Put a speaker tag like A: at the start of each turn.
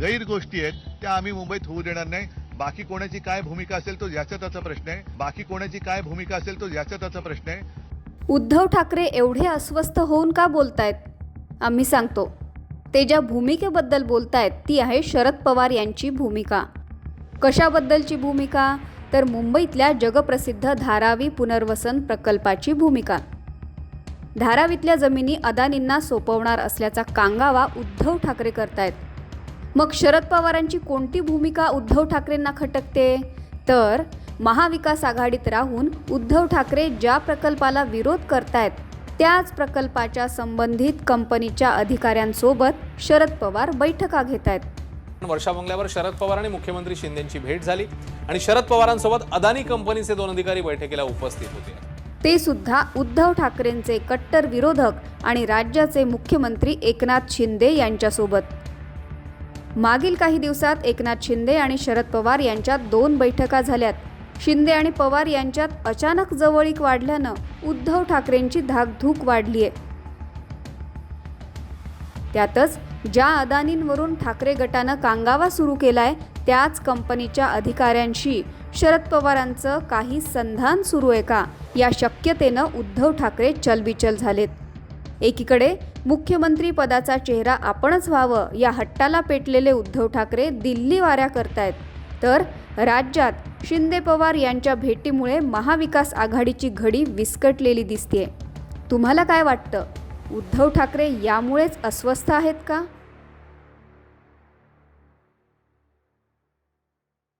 A: गैर गोष्टी आहेत त्या आम्ही मुंबईत होऊ देणार नाही. बाकी कोणाची काय भूमिका असेल तो याचा त्याचा प्रश्न आहे. बाकी कोणाची काय भूमिका असेल तो याचा त्याचा प्रश्न आहे.
B: उद्धव ठाकरे एवढे अस्वस्थ होऊन का बोलतायत? आम्ही सांगतो. ते ज्या भूमिकेबद्दल बोलतायत ती आहे शरद पवार यांची भूमिका. कशाबद्दलची भूमिका? तर मुंबईतल्या जगप्रसिद्ध धारावी पुनर्वसन प्रकल्पाची भूमिका. धारावीतल्या जमिनी अदानींना सोपवणार असल्याचा कांगावा उद्धव ठाकरे करतायत. मग शरद पवारांची कोणती भूमिका उद्धव ठाकरेंना खटकते? तर महाविकास आघाडीत राहून उद्धव ठाकरे ज्या प्रकल्पाला विरोध करतायत त्याच प्रकल्पाच्या संबंधित कंपनीच्या अधिकाऱ्यांसोबत शरद पवार बैठका घेत आहेत
C: वर्षा बंगल्यावर शरद पवार आणि मुख्यमंत्री शिंदेची भेट झाली आणि शरद पवारांसोबत अदानी कंपनीचे दोन अधिकारी बैठकीला उपस्थित होते.
B: ते सुद्धा उद्धव ठाकरेंचे कट्टर विरोधक आणि राज्याचे मुख्यमंत्री एकनाथ शिंदे यांच्यासोबत. मागील काही दिवसात एकनाथ शिंदे आणि शरद पवार यांच्यात दोन बैठका झाल्यात. शिंदे आणि पवार यांच्यात अचानक जवळीक वाढल्यानं उद्धव ठाकरेंची धाकधूक वाढली आहे त्यातच ज्या अदानींवरून ठाकरे गटानं कांगावा सुरू केलाय त्याच कंपनीच्या अधिकाऱ्यांशी शरद पवारांचं काही संधान सुरू आहे का या शक्यतेनं उद्धव ठाकरे चलबिचल झालेत. एकीकडे मुख्यमंत्री पदाचा चेहरा आपणच व्हावं या हट्टाला पेटलेले उद्धव ठाकरे दिल्ली वाऱ्या करतायत. तर राज्यात शिंदे पवार यांच्या भेटीमुळे महाविकास आघाडीची घडी विस्कटलेली दिसतेय. तुम्हाला काय वाटतं? उद्धव ठाकरे यामुळेच अस्वस्थ आहेत का?